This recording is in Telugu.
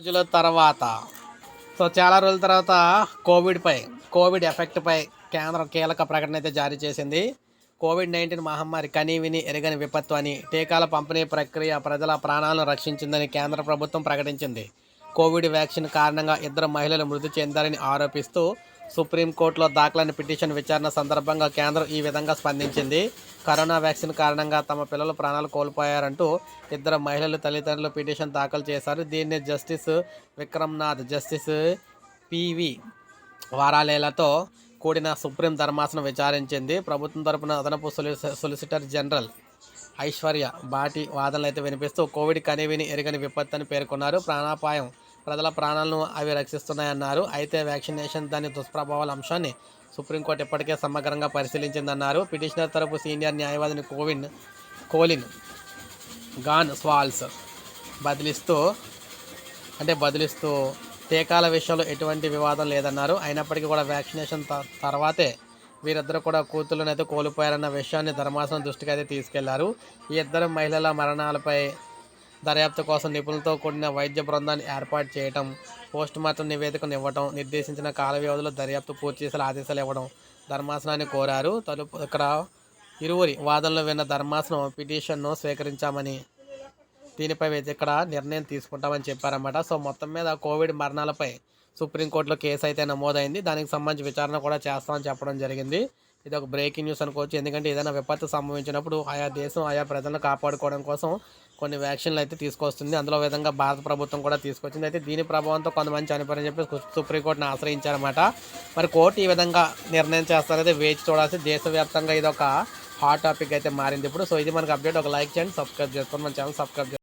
రోజుల తర్వాత. సో చాలా రోజుల తర్వాత కోవిడ్పై కోవిడ్ ఎఫెక్ట్పై కేంద్రం కీలక ప్రకటన అయితే జారీ చేసింది. కోవిడ్ నైన్టీన్ మహమ్మారి కని విని ఎరగని విపత్తు అని టీకాల పంపిణీ ప్రక్రియ ప్రజల ప్రాణాలను రక్షించిందని కేంద్ర ప్రభుత్వం ప్రకటించింది. కోవిడ్ వ్యాక్సిన్ కారణంగా ఇద్దరు మహిళలు మృతి చెందారని ఆరోపిస్తూ సుప్రీంకోర్టులో దాఖలైన పిటిషన్ విచారణ సందర్భంగా కేంద్రం ఈ విధంగా స్పందించింది. కరోనా వ్యాక్సిన్ కారణంగా తమ పిల్లలు ప్రాణాలు కోల్పోయారంటూ ఇద్దరు మహిళలు తల్లిదండ్రులు పిటిషన్ దాఖలు చేశారు. దీన్ని జస్టిస్ విక్రమ్నాథ్ జస్టిస్ పివి వారాలేలతో కూడిన సుప్రీం ధర్మాసనం విచారించింది. ప్రభుత్వం తరపున అదనపు సొలిసిటర్ జనరల్ ఐశ్వర్య బాటి వాదనలు అయితే వినిపిస్తూ కోవిడ్ కనివిని ఎరగని విపత్తు అని పేర్కొన్నారు. ప్రాణాపాయం ప్రజల ప్రాణాలను అవి రక్షిస్తున్నాయన్నారు. అయితే వ్యాక్సినేషన్ దాని దుష్ప్రభావాల అంశాన్ని సుప్రీంకోర్టు ఇప్పటికే సమగ్రంగా పరిశీలించిందన్నారు. పిటిషనర్ తరపు సీనియర్ న్యాయవాదిని కోవిన్ కోలిన్ గాన్ స్వాల్స్ బదిలిస్తూ అంటే బదిలిస్తూ టీకాల విషయంలో ఎటువంటి వివాదం లేదన్నారు. అయినప్పటికీ కూడా వ్యాక్సినేషన్ తర్వాతే వీరిద్దరు కూడా కూతుళ్ళనైతే కోల్పోయారన్న విషయాన్ని ధర్మాసనం దృష్టికి అయితే తీసుకెళ్ళారు. ఈ ఇద్దరు మహిళల మరణాలపై దర్యాప్తు కోసం నిపుణులతో కూడిన వైద్య బృందాన్ని ఏర్పాటు చేయటం పోస్ట్ మార్టం నివేదికను ఇవ్వటం నిర్దేశించిన కాల వ్యవధిలో దర్యాప్తు పూర్తి చేసే ఆదేశాలు ఇవ్వడం ధర్మాసనాన్ని కోరారు. తలుపు ఇక్కడ ఇరువురి వాదనలు విన్న ధర్మాసనం పిటిషన్ను స్వీకరించామని దీనిపై ఇక్కడ నిర్ణయం తీసుకుంటామని చెప్పారన్నమాట. సో మొత్తం మీద కోవిడ్ మరణాలపై సుప్రీంకోర్టులో కేసు అయితే నమోదైంది. దానికి సంబంధించి విచారణ కూడా చేస్తామని చెప్పడం జరిగింది. ఇది ఒక బ్రేకింగ్ న్యూస్ అనుకోవచ్చు. ఎందుకంటే ఏదైనా విపత్తు సంభవించినప్పుడు ఆయా దేశం ఆయా ప్రజలను కాపాడుకోవడం కోసం కొన్ని వ్యాక్సిన్లు అయితే తీసుకొస్తుంది. అందులో విధంగా భారత ప్రభుత్వం కూడా తీసుకొచ్చింది. అయితే దీని ప్రభావంతో కొంతమంది చనిపోయారని చెప్పి సుప్రీంకోర్టును ఆశ్రయించారన్నమాట. మరి కోర్టు ఈ విధంగా నిర్ణయం చేస్తారైతే వేచి చూడాల్సి దేశవ్యాప్తంగా ఇది ఒక హాట్ టాపిక్ అయితే మారింది ఇప్పుడు. సో ఇది మనకు అప్డేట్ ఒక లైక్ చేయండి సబ్స్క్రైబ్ చేసుకోండి. మన ఛానల్ సబ్స్క్రైబ్